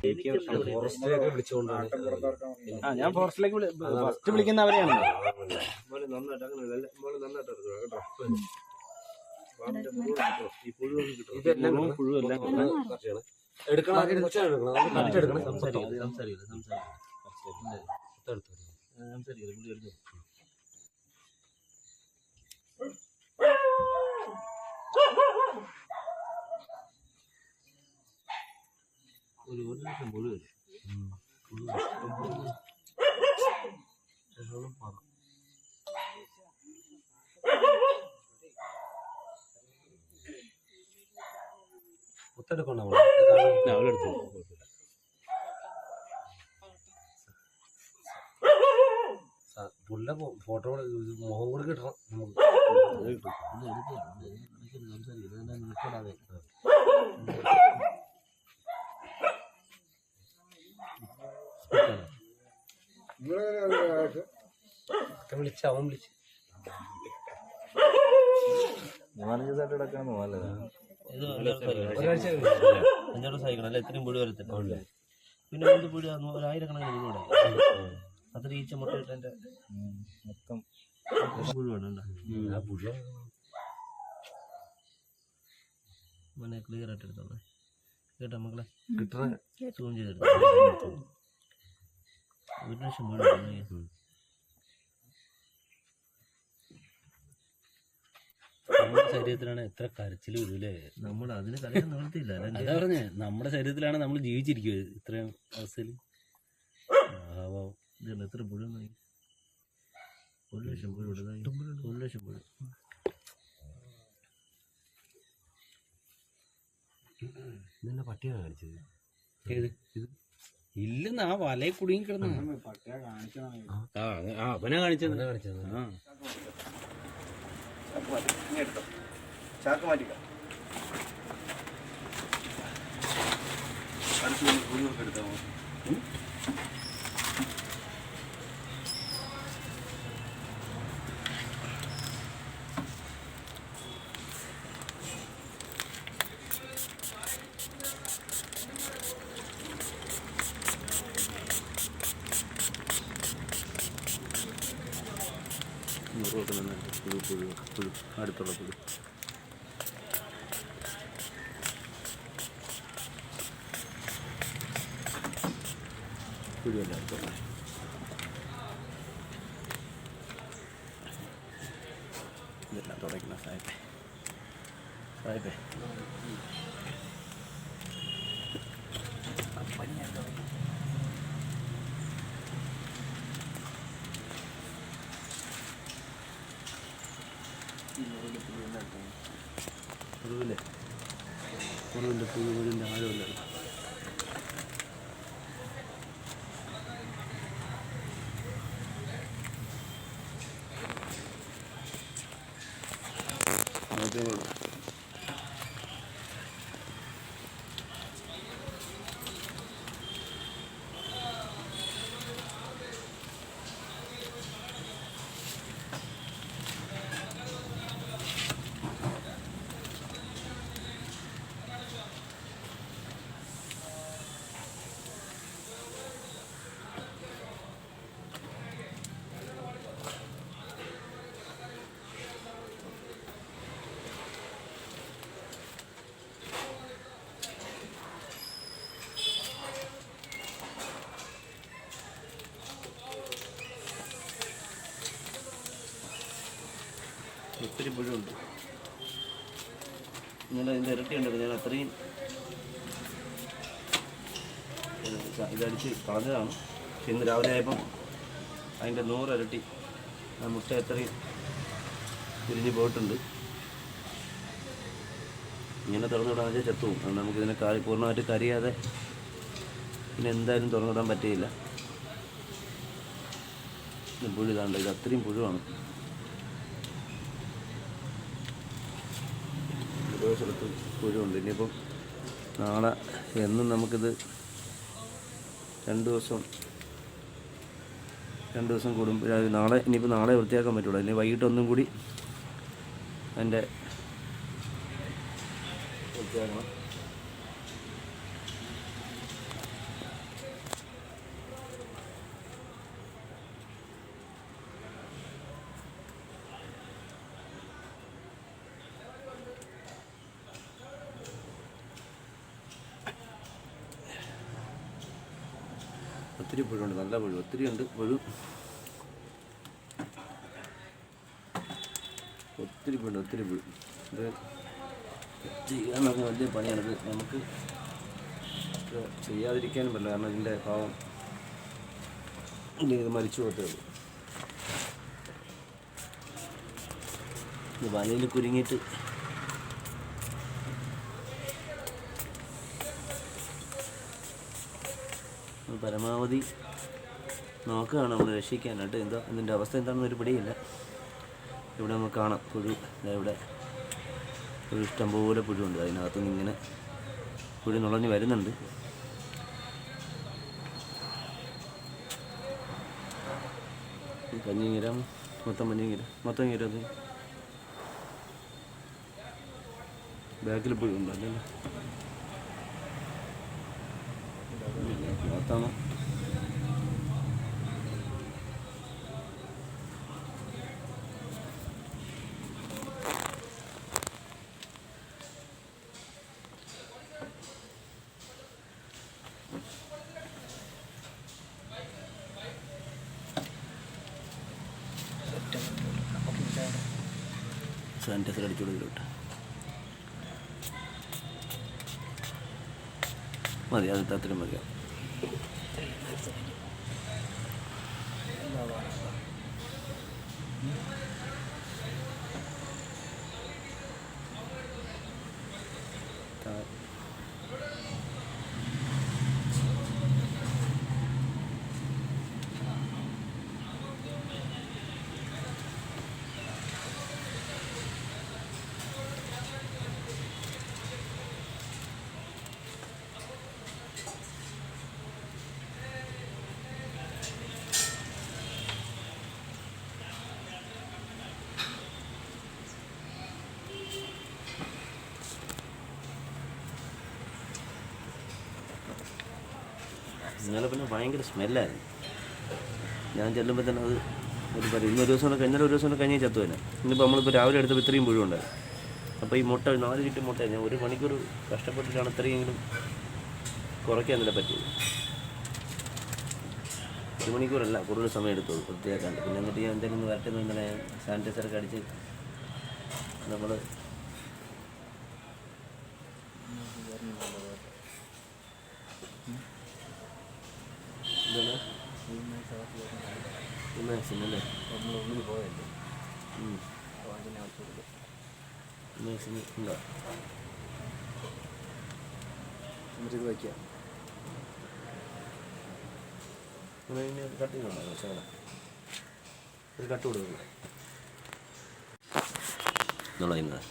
ഫോറസ്റ്റിലേക്ക് വിളിച്ചുകൊണ്ടാണ് ആ ഞാൻ ഫോറസ്റ്റിലേക്ക് ഫസ്റ്റ് വിളിക്കുന്ന അവരെയാണ് മോനെ നന്നായിട്ട് അങ്ങനെ അല്ല? മോനെ നന്നായിട്ട് എടുക്കുക കേട്ടോ. പാമ്പിന്റെ മുഴുവൻ കിട്ടോ ഈ പുഴുവൊക്കെ കിട്ടും ഇതെല്ലാം മുഴുവൻ പുഴുവെല്ലാം എടുക്കണം ആദ്യം കൊച്ചാണ് എടുക്കണം അത് കട്ടെടുക്കണം സംസാരിക്കില്ല സംസാരിക്കില്ല സംസാരിക്കില്ല എടുത്തു സംസാരിക്കില്ല പുള്ളി എടുത്തു ഒരു ഒരു ലക്ഷം പുഴു വരും മുത്തെടുക്കണം അവരെടുത്തു പുള്ള ഫോട്ടോ മുഖം കൂടി കിട്ടണം നമുക്ക്. അത് കിട്ടും വിളിച്ച് അവൻ കിടക്കാന്ന് അഞ്ചാറ് സഹിക്കണം അല്ല വരത്തില്ല. പിന്നെ എന്ത് ഒരായിരക്കണക്കിന് അത്ര ഈച്ച മുട്ടയിട്ട് മൊത്തം മോനെ ക്ലിയർ ആയിട്ട് എടുത്തോളെ. കേട്ടോ മക്കളെ? കിട്ടണ സൂം ചെയ്തെടുത്തു? ഒരു ലക്ഷം വേണം. നമ്മുടെ ശരീരത്തിലാണ് എത്ര കരച്ചിൽ വരൂലേ നമ്മൾ അതിന് കരയാൻ നിവർത്തിയില്ല അതാ പറഞ്ഞേ നമ്മുടെ ശരീരത്തിലാണ് നമ്മൾ ജീവിച്ചിരിക്കുക ഇത്രയും അവസ്ഥയിൽ എത്ര പുഴ ഒരു ലക്ഷം പുഴ ഒരു ലക്ഷം പുഴ ഇന്നെ പട്ടിയാണ് കാണിച്ചത്? ഏത്? ഇല്ലെന്ന് ആ വലയിൽ കുടുങ്ങി കിടന്ന. ആ ആ, അവനെ കാണിച്ചത്. കാണിച്ചത്. ആ. ചാക്ക് മാറ്റിക്കാം. പുഴുവൊക്കെ എടുത്താൽ ഇതെല്ലാം തുടയ്ക്കുന്ന സാഹിബേ സാഹിബേ പുഴുവില്ലേ പുഴുവിൻ്റെ പുഴു പുഴുവിൻ്റെ ആഴമില്ല ഒത്തിരി പുഴുണ്ട് ഇന്നലെ ഇതിന്റെ ഇരട്ടിയുണ്ട് ഞാൻ അത്രയും ഇത് ഇതടിച്ച് കളഞ്ഞതാണ്. പക്ഷെ ഇന്ന് രാവിലെ ആയപ്പം അതിന്റെ നൂറിരട്ടി ആ മുട്ട എത്രയും തിരിഞ്ഞ് പോയിട്ടുണ്ട്. ഇങ്ങനെ തുറന്നുവിടാൻ വെച്ചാൽ ചത്തുവും അതുകൊണ്ട് നമുക്കിതിനെ കറി പൂർണമായിട്ട് കരിയാതെ പിന്നെ എന്തായാലും തുറന്നുവിടാൻ പറ്റിയില്ല. പുഴു ഇതാണ്ട് ഇത് അത്രയും പുഴുവാണ് ഓരോ സ്ഥലത്ത് പുഴുണ്ട്. ഇനിയിപ്പം നാളെ എന്നും നമുക്കിത് രണ്ട് ദിവസം രണ്ട് ദിവസം കൂടുമ്പോൾ നാളെ ഇനിയിപ്പോൾ നാളെ വൃത്തിയാക്കാൻ പറ്റുള്ളൂ. ഇനി വൈകിട്ടൊന്നും കൂടി അതിന്റെ വൃത്തിയാക്കണം ഒത്തിരി പുഴുണ്ട് നല്ല പുഴു ഒത്തിരി ഉണ്ട് പുഴു. ഒത്തിരി പുഴുണ്ട് ഒത്തിരി പുഴു. ഇത് ചെയ്യാൻ പറഞ്ഞാൽ വലിയ പണിയാണ്. നമുക്ക് ചെയ്യാതിരിക്കാനും പറ്റില്ല കാരണം ഇതിന്റെ ഭാവം ഇത് മരിച്ചു പോകത്തേ ഉള്ളൂ. ഇത് വലയിൽ കുരുങ്ങിയിട്ട് പരമാവധി നോക്കുകയാണ് നമ്മൾ രക്ഷിക്കാനായിട്ട് എന്താ ഇതിന്റെ അവസ്ഥ എന്താണെന്ന് ഒരു പിടിയില്ല. ഇവിടെ നമുക്ക് കാണാം. പുഴു. ഇവിടെ ഒരു ഇഷ്ടംപോലെ പുഴുണ്ട്. അതിനകത്തുനിന്ന് ഇങ്ങനെ പുഴു നുളഞ്ഞ് വരുന്നുണ്ട്. പഞ്ഞിങ്ങീരം മൊത്തം മഞ്ഞിങ്ങിര മൊത്തം അത്. ബാക്കിൽ പുഴുണ്ടോ മൊത്തം സാനിറ്റൈസർ അടിച്ചു കൊടുക്കലോട്ട് മതി അത് അത്രയും മതിയാവും Bawal. ഇന്നലെ പിന്നെ ഭയങ്കര സ്മെല്ലായിരുന്നു. ഞാൻ ചെല്ലുമ്പോൾ തന്നെ അത് ഒരു പരി ഇന്നൊരു ദിവസം കൂടെ ഇന്നലെ ഒരു ദിവസം കൂടെ കഴിഞ്ഞ് ചത്തു തന്നെ. ഇന്നിപ്പോൾ നമ്മളിപ്പോൾ രാവിലെ എടുത്തപ്പോൾ ഇത്രയും പുഴുണ്ടായിരുന്നു അപ്പോൾ ഈ മുട്ട നാല് ചുറ്റും മുട്ട ഞാൻ ഒരു മണിക്കൂർ കഷ്ടപ്പെട്ടിട്ടാണ് ഇത്രയെങ്കിലും കുറയ്ക്കാൻ തന്നെ പറ്റിയത്. ഒരു മണിക്കൂറല്ല കൂടുതൽ സമയം എടുത്തു വൃത്തിയാക്കാൻ പിന്നെ എന്നിട്ട് ഞാൻ എന്തെങ്കിലും വരട്ടെന്ന് ഇന്നലെ സാനിറ്റൈസറൊക്കെ അടിച്ച് നമ്മൾ എന്താണ് മാക്സിമം അല്ലേ? മാക്സിമം ഉണ്ടോ എന്നിട്ട് ഇത് വയ്ക്കുക നിങ്ങൾ ഇനി ഒരു കട്ട് ചെയ്യണോ ശകലം ഒരു കട്ട് കൊടുക്കുന്നു നുളയുന്നത്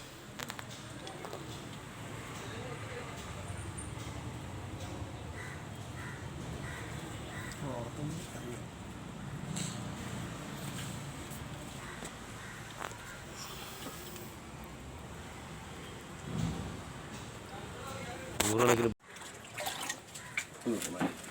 Gracias.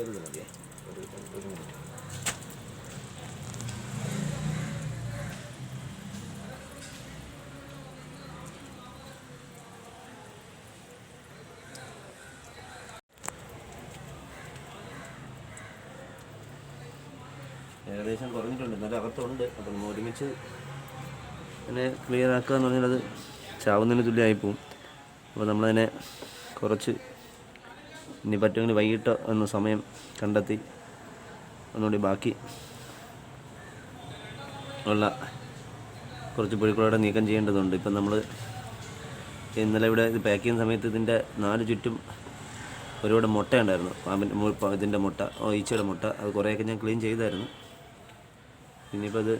ചെറുത് മതിയേ ഒരു ഒരു മിനിറ്റ് ഏകദേശം കുറഞ്ഞിട്ടുണ്ട്. എന്നാലും അകത്തുണ്ട്. അപ്പം ഒരുമിച്ച് അതിനെ ക്ലിയർ ആക്കുക എന്ന് പറഞ്ഞാൽ അത് ചാവുന്നതിന് തുല്യമായി പോവും അപ്പോൾ നമ്മളതിനെ കുറച്ച് ഇനി പറ്റുമെങ്കിൽ വൈകിട്ട് ഒന്ന് സമയം കണ്ടെത്തി. ഒന്നുകൂടി ബാക്കി ഉള്ള കുറച്ച് പുഴുക്കളോടെ നീക്കം ചെയ്യേണ്ടതുണ്ട്. ഇപ്പം നമ്മൾ ഇന്നലെ ഇവിടെ ഇത് പാക്ക് ചെയ്യുന്ന സമയത്ത് ഇതിന്റെ നാല് ചുറ്റും ഒരുപാട് മുട്ട ഉണ്ടായിരുന്നു. പാമ്പിന്റെ ഇതിന്റെ മുട്ട ഈച്ചയുടെ മുട്ട. അത് കുറേയൊക്കെ ഞാൻ ക്ലീൻ ചെയ്തായിരുന്നു. ഇനിയിപ്പോൾ അത്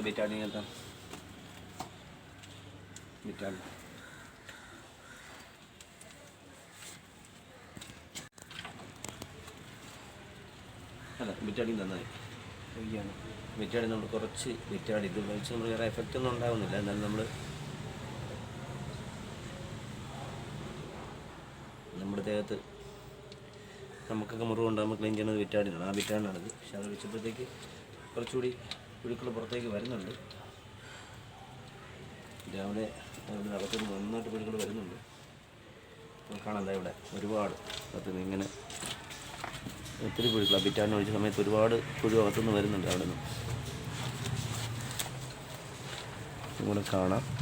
ബിറ്റാണി കേട്ടോ ബിറ്റാണി അല്ല ബിറ്റാടി നന്നായി ബിറ്റാണി നമ്മൾ കുറച്ച് ബിറ്റാണി ഇത് വെച്ച് നമ്മൾ വേറെ എഫക്റ്റ് ഒന്നും ഉണ്ടാകുന്നില്ല എന്നാലും നമ്മൾ നമ്മുടെ ദേഹത്ത് നമുക്കൊക്കെ മുറിവുണ്ടാകുമ്പോൾ ക്ലീൻ ചെയ്യുന്നത് വിറ്റാഡിനാണ് ആ വിറ്റാഡിനാണിത് പക്ഷെ അത് വെച്ചപ്പോഴത്തേക്ക് കുറച്ചുകൂടി പുഴുക്കൾ പുറത്തേക്ക് വരുന്നുണ്ട്. രാവിലെ അവിടെ അകത്തുനിന്ന് നന്നായിട്ട് പുഴുക്കൾ വരുന്നുണ്ട്. കാണാം ഇവിടെ ഒരുപാട് അകത്തുനിന്ന് ഇങ്ങനെ ഒത്തിരി പുഴുക്കൾ. അബിറ്റാൻ ഒഴിച്ച സമയത്ത് ഒരുപാട് പുഴു അകത്തുനിന്ന് വരുന്നുണ്ട് അവിടെ നിന്ന് ഇവിടെ കാണാം.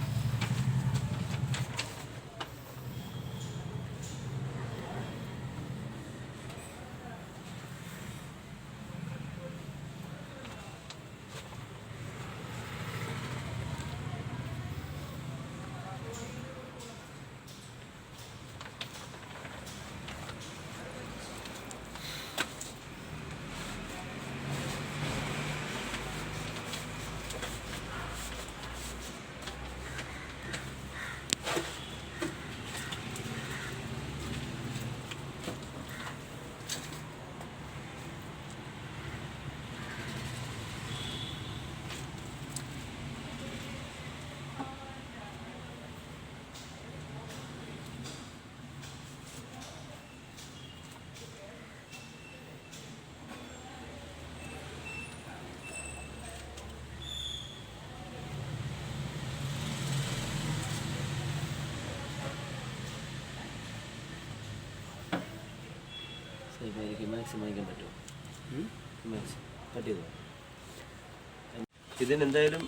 മാക്സിമം വാങ്ങിക്കാൻ പറ്റുമോ പറ്റിയതോ? ഇതിനെന്തായാലും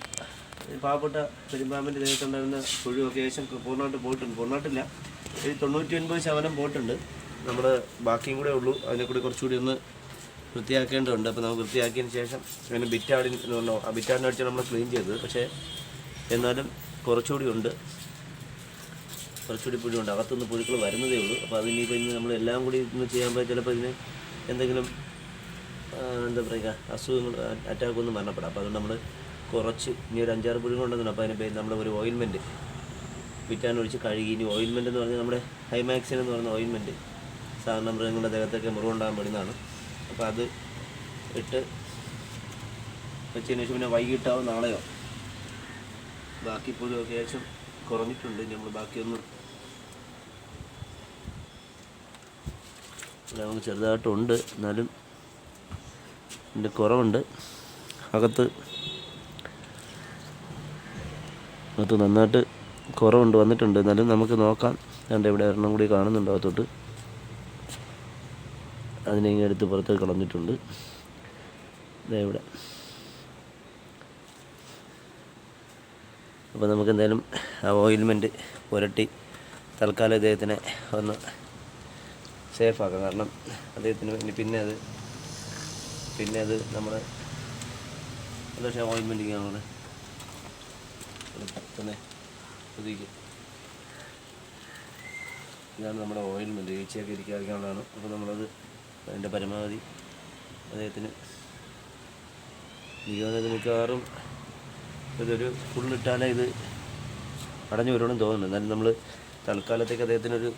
പാവപ്പെട്ട പെരുമ്പാമ്പിന്റെ ദേഹത്തുണ്ടായിരുന്ന പുഴുവൊക്കെ ഏകദേശം പൂർണമായിട്ട് പോയിട്ടുണ്ട്. പൂർണമായിട്ടില്ല. ഒരു തൊണ്ണൂറ്റി ഒൻപത് ശതമാനം പോയിട്ടുണ്ട്. നമ്മൾ ബാക്കിയും കൂടെ ഉള്ളൂ. അതിനെ കൂടി കുറച്ചുകൂടി ഒന്ന് വൃത്തിയാക്കേണ്ടതുണ്ട്. അപ്പോൾ നമുക്ക് വൃത്തിയാക്കിയതിന് ശേഷം അതിന് ബിറ്റാടി എന്ന് പറഞ്ഞോ ആ ബിറ്റാടിനെ അടിച്ചാണ് നമ്മൾ ക്ലീൻ ചെയ്തത്. പക്ഷേ എന്നാലും കുറച്ചുകൂടി ഉണ്ട്. കുറച്ചുകൂടി പുഴുണ്ട് അകത്തുനിന്ന് പുഴുക്കൾ വരുന്നതേ ഉള്ളൂ. അപ്പോൾ അതിനിപ്പോൾ ഇന്ന് നമ്മൾ എല്ലാം കൂടി ഇന്ന് ചെയ്യാൻ പോയാൽ ചിലപ്പോൾ ഇതിന് എന്തെങ്കിലും എന്താ പറയുക അസുഖങ്ങൾ അറ്റാക്ക് ഒന്നും മരണപ്പെടാം അപ്പോൾ അതുകൊണ്ട് നമ്മൾ കുറച്ച് ഇനി ഒരു അഞ്ചാറ് പുഴുങ്ങളുണ്ടെന്നുണ്ട് അപ്പോൾ അതിന് പേര് നമ്മൾ ഒരു ഓയിൻമെന്റ് വിറ്റാൻ ഒഴിച്ച് കഴുകി. ഇനി ഓയിൻമെന്റ് എന്ന് പറഞ്ഞാൽ നമ്മുടെ ഹൈമാക്സിൻ എന്ന് പറയുന്ന ഓയിൻമെന്റ് സാധാരണ മൃഗങ്ങളുടെ ദേഹത്തൊക്കെ മുറിവുണ്ടാകാൻ പെടുന്നതാണ് അപ്പോൾ അത് ഇട്ട് വെച്ചതിന് ശേഷം പിന്നെ വൈകിട്ടാവും നാളെയോ? ബാക്കി പുഴുവൊക്കെ ഏകദേശം കുറഞ്ഞിട്ടുണ്ട്. നമ്മൾ ബാക്കിയൊന്നും നമുക്ക് ചെറുതായിട്ടുണ്ട്. എന്നാലും ഇതിന്റെ കുറവുണ്ട്. അകത്ത് അകത്ത് നന്നായിട്ട് കുറവുണ്ട് വന്നിട്ടുണ്ട്. എന്നാലും നമുക്ക് നോക്കാം. രണ്ട് ഇവിടെ ഒരെണ്ണം കൂടി കാണുന്നുണ്ട് അകത്തോട്ട്. അതിനെ എടുത്ത് പുറത്തേക്ക് കളഞ്ഞിട്ടുണ്ട്. ഇവിടെ. അപ്പോൾ നമുക്ക് എന്തായാലും ആ ഓയിൽമെന്റ് പുരട്ടി തൽക്കാലം ഇദ്ദേഹത്തിനെ ഒന്ന് സേഫാക്കാം. കാരണം അദ്ദേഹത്തിന് വേണ്ടി പിന്നെ അത് പിന്നെ അത് നമ്മൾ പക്ഷേ ഓയിൻമെന്റ് നമ്മൾ തന്നെ ഒതുക്കി ഇതാണ് നമ്മുടെ ഓയിൻമെന്റ് ഈച്ചയൊക്കെ ഇരിക്കാതിരിക്കാനുള്ളതാണ്. അപ്പോൾ നമ്മളത് അതിന്റെ പരമാവധി അദ്ദേഹത്തിന് തോന്നുന്നത് മിക്കവാറും ഇതൊരു ഫുള്ളിട്ടാലേ ഇത് അടഞ്ഞു വരുമെന്ന് തോന്നുന്നു എന്നാലും നമ്മൾ തൽക്കാലത്തേക്ക് അദ്ദേഹത്തിനൊരു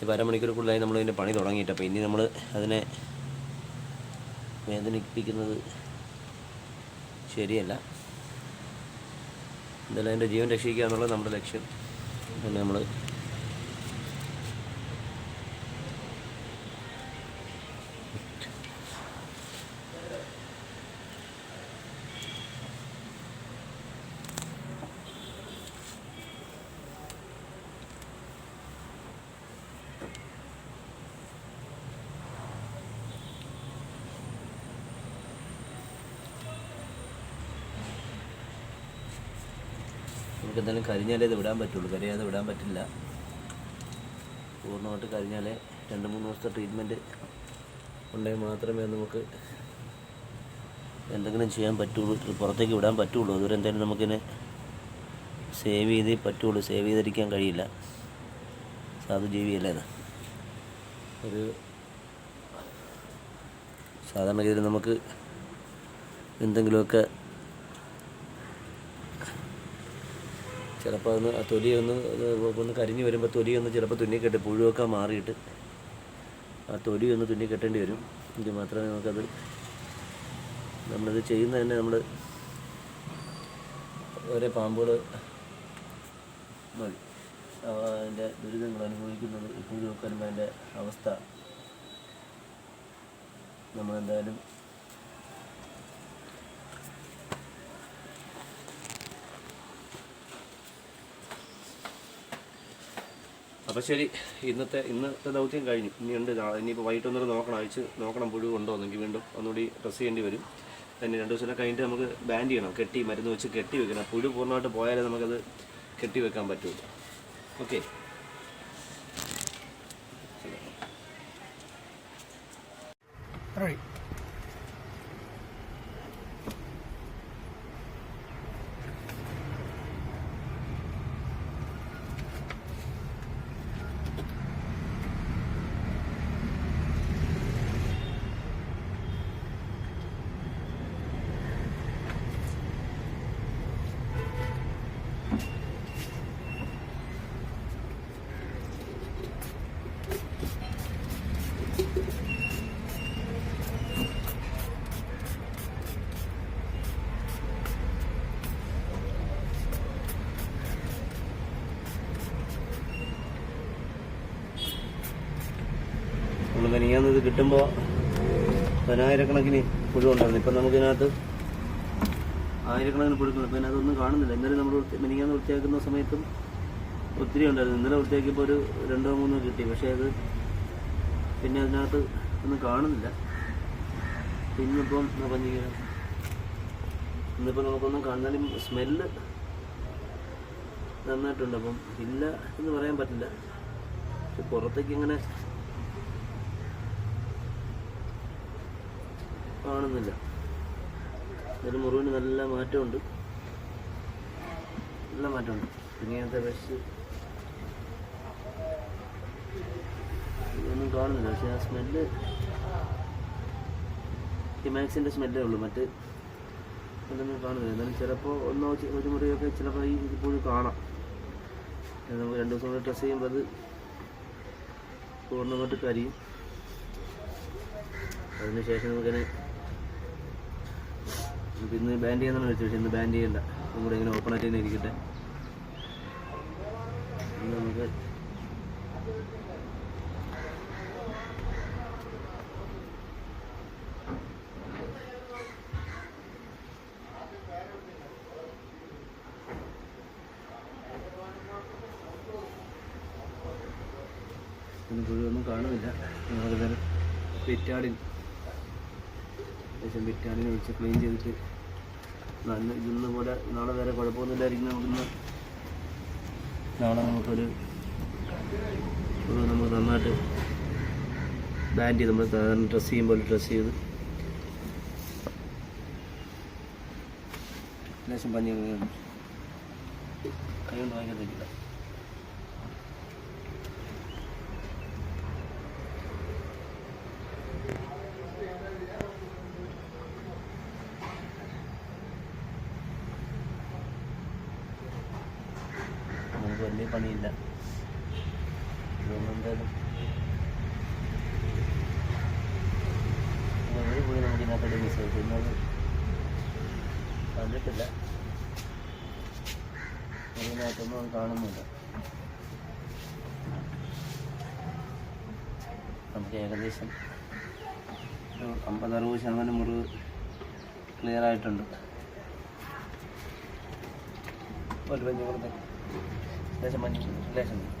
ഇപ്പോൾ അരമണിക്കൂർക്കുള്ളിലായി നമ്മൾ ഇതിന്റെ പണി തുടങ്ങിയിട്ട്. അപ്പോൾ ഇനി നമ്മൾ അതിനെ വേദനിപ്പിക്കുന്നത് ശരിയല്ല. എന്തായാലും അതിന്റെ ജീവൻ രക്ഷിക്കുക എന്നുള്ളത് നമ്മുടെ ലക്ഷ്യം. പിന്നെ നമ്മൾ എന്തായാലും കരിഞ്ഞാലേ ഇത് വിടാൻ പറ്റുള്ളൂ. കരിയാതെ വിടാൻ പറ്റില്ല. പൂർണമായിട്ട് കരിഞ്ഞാലേ രണ്ട് മൂന്ന് ദിവസത്തെ ട്രീറ്റ്മെന്റ് ഉണ്ടെങ്കിൽ മാത്രമേ നമുക്ക് എന്തെങ്കിലും ചെയ്യാൻ പറ്റുള്ളൂ. പുറത്തേക്ക് വിടാൻ പറ്റുള്ളൂ. അതുവരെ എന്തായാലും നമുക്കിനെ സേവ് ചെയ്തേ പറ്റുള്ളൂ. സേവ് ചെയ്തിരിക്കാൻ കഴിയില്ല. സാധു ജീവിയല്ലേ ഇത്? ഒരു സാധാരണഗതിയിൽ നമുക്ക് എന്തെങ്കിലുമൊക്കെ ചിലപ്പോൾ ഒന്ന് തൊലിയൊന്ന് തൊലി ഒന്ന് കരിഞ്ഞ് വരുമ്പോൾ തൊലി ഒന്ന് ചിലപ്പോൾ തുന്നിക്കെട്ട് പുഴുവൊക്കെ മാറിയിട്ട് ആ തൊലി ഒന്ന് തുന്നിക്കെട്ടേണ്ടി വരും. എങ്കിൽ മാത്രമേ നമുക്കത് നമ്മളിത് ചെയ്യുന്ന തന്നെ നമ്മൾ ഓരോ പാമ്പുകൾ മതി. അതിന്റെ ദുരിതങ്ങൾ അനുഭവിക്കുന്നത് പുഴുവൊക്കെ വരുമ്പോൾ അതിന്റെ അവസ്ഥ നമ്മളെന്തായാലും അപ്പോൾ ശരി ഇന്നത്തെ ഇന്നത്തെ ദൗത്യം കഴിഞ്ഞു. ഇനിയുണ്ട് നാളെ ഇനിയിപ്പോൾ വൈകിട്ട് ഒന്നുകൂടെ നോക്കണം അയച്ച് നോക്കണം പുഴു ഉണ്ടോ എന്നെങ്കിൽ വീണ്ടും ഒന്നുകൂടി ഡ്രസ്സ് ചെയ്യേണ്ടി വരും. തന്നെ രണ്ട് ദിവസം കഴിഞ്ഞിട്ട് നമുക്ക് ബാൻഡ് ചെയ്യണം കെട്ടി മരുന്ന് വെച്ച് കെട്ടി വെക്കണം. പുഴു പൂർണമായിട്ട് പോയാലേ നമുക്കത് കെട്ടി വെക്കാൻ പറ്റുള്ളൂ ഓക്കെ. നമ്മൾ മെനിയാന്ന് ഇത് കിട്ടുമ്പോൾ പതിനായിരക്കണക്കിന് പുഴു ഉണ്ടായിരുന്നു. ഇപ്പം നമുക്കിതിനകത്ത് ആയിരക്കണക്കിന് പുഴുക്കൾ ഇപ്പം അതിനകത്തൊന്നും കാണുന്നില്ല. ഇന്നലെ നമ്മൾ മെനിയാന്ന് വൃത്തിയാക്കുന്ന സമയത്തും ഒത്തിരി ഉണ്ടായിരുന്നു. ഇന്നലെ വൃത്തിയാക്കിയപ്പോൾ ഒരു രണ്ടോ മൂന്നോ കിട്ടി. പക്ഷേ അത് പിന്നെ അതിനകത്ത് ഒന്നും കാണുന്നില്ല. ഇന്നിപ്പം പറഞ്ഞിങ്ങനെ ഇന്നിപ്പോൾ നമുക്കൊന്നും കാണുന്നാലും സ്മെല്ല് നന്നായിട്ടുണ്ട്. അപ്പം ഇല്ല എന്ന് പറയാൻ പറ്റില്ല. പക്ഷെ പുറത്തേക്ക് ഇങ്ങനെ കാണുന്നില്ല. ഒരു മുറിവിന് നല്ല മാറ്റമുണ്ട്. നല്ല മാറ്റമുണ്ട്. ഇങ്ങനത്തെ വിഷ് ഇതൊന്നും കാണുന്നില്ല. പക്ഷെ ആ സ്മെല്ല് ഹിമാക്സിന്റെ സ്മെല്ലേ ഉള്ളൂ. മറ്റ് അതൊന്നും കാണുന്നില്ല. എന്നാലും ചിലപ്പോൾ ഒന്നോ ഒരു മുറിയൊക്കെ ചിലപ്പോൾ ഈ ഇപ്പോഴും കാണാം. നമുക്ക് രണ്ട് ദിവസം കൂടെ ഡ്രസ്സ് ചെയ്യുമ്പോൾ അത് പൂർണമായിട്ട് കരിയും. അതിനുശേഷം നമുക്കിനെ നമുക്ക് ഇന്ന് ബാൻഡ് ചെയ്യാന്നാണ് വെച്ചത് പക്ഷേ ഇന്ന് ബാൻഡ് ചെയ്യണ്ട. കൂടെ ഇങ്ങനെ ഓപ്പൺ ആയിട്ട് തന്നെ ഇരിക്കട്ടെ. ഇന്ന് നമുക്ക് ഇന്ന് പുഴുവൊന്നും കാണുന്നില്ല. നമുക്ക് പെറ്റാടിൻ ഏകദേശം പെറ്റാടിനെ വിളിച്ച് ക്ലീൻ ചെയ്തിട്ട് നല്ല ഇന്ന് പോലെ നാളെ വേറെ കുഴപ്പമൊന്നുമില്ലായിരിക്കും നമുക്കിന്ന് നാളെ നമുക്കൊരു നമുക്ക് നന്നായിട്ട് ബാൻഡ് ചെയ്ത് നമ്മൾ ഡ്രസ്സ് ചെയ്യുമ്പോൾ ഡ്രസ്സ് ചെയ്ത്. ലേശം പഞ്ഞി വാങ്ങിക്കാൻ നമുക്ക് വലിയ പണിയില്ല. ഒരു നമുക്ക് കണ്ടിട്ടില്ല. അതിനകത്തൊന്നും അത് കാണുന്നില്ല. നമുക്ക് ഏകദേശം ഒരു അമ്പത് അറുപത് ശതമാനം മുറിവ് ക്ലിയർ ആയിട്ടുണ്ട്. ഒരു പഞ്ഞു കൊടുത്തേ ലേശം മഞ്ഞ ലേശം മഞ്ഞ. ആ ഓയിലൂടെ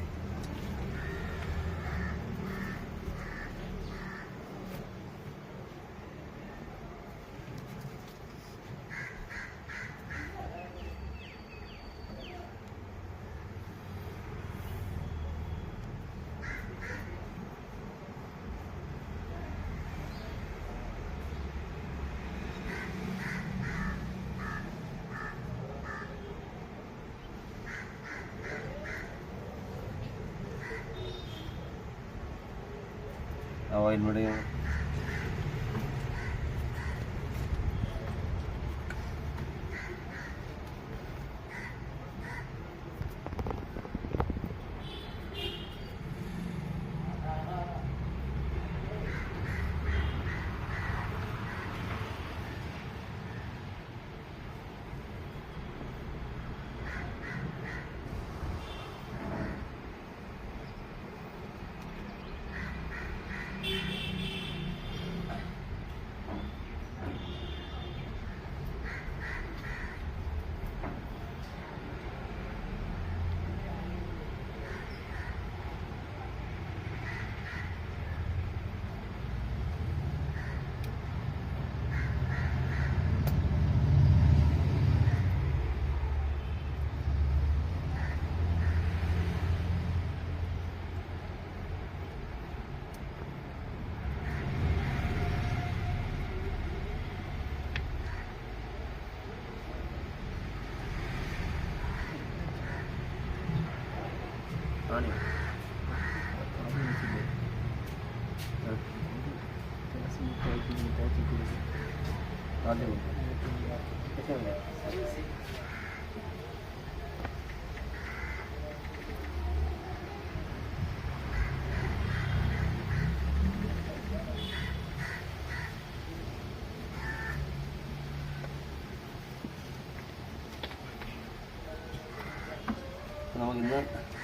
என்னுடைய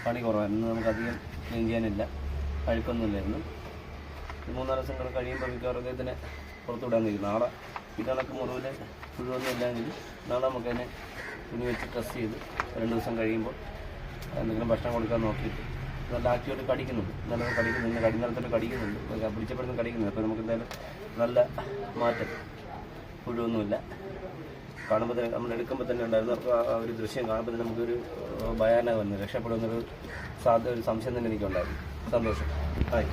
പണി കുറവായിരുന്നു. നമുക്ക് അധികം ക്ലീൻ ചെയ്യാനില്ല. അഴുക്കൊന്നുമില്ലായിരുന്നു. മൂന്നാൽ ദിവസം കൂടെ കഴിയുമ്പോൾ മിക്കവാറും ഇതിനെ പുറത്തുവിടാൻ കഴിയും നാളെ ഇതണക്ക് മുറിവിൽ പുഴുവൊന്നും ഇല്ലെങ്കിൽ നാളെ നമുക്കതിനെ തുണി വെച്ച് ട്രസ് ചെയ്ത് രണ്ട് ദിവസം കഴിയുമ്പോൾ എന്തെങ്കിലും ഭക്ഷണം കൊടുക്കാൻ നോക്കിയിട്ട് നല്ല ആക്റ്റീവായിട്ട് കടിക്കുന്നുണ്ട്. നല്ല കടിക്കുന്നുണ്ട്. കടിനടത്തിട്ട് കടിക്കുന്നുണ്ട്. പിടിച്ചപ്പെടുന്ന കടിക്കുന്നുണ്ട് അപ്പോൾ നമുക്ക് എന്തായാലും നല്ല മാറ്റം. പുഴുവൊന്നുമില്ല. കാണുമ്പോൾ തന്നെ നമ്മൾ എടുക്കുമ്പോൾ തന്നെ ഉണ്ടായിരുന്നു. അപ്പോൾ ആ ഒരു ദൃശ്യം കാണുമ്പോൾ തന്നെ നമുക്കൊരു ഭയാനക വന്നു രക്ഷപ്പെടുന്നൊരു സാധ്യത ഒരു സംശയം തന്നെ എനിക്കുണ്ടായിരുന്നു. സന്തോഷം. ഹായ്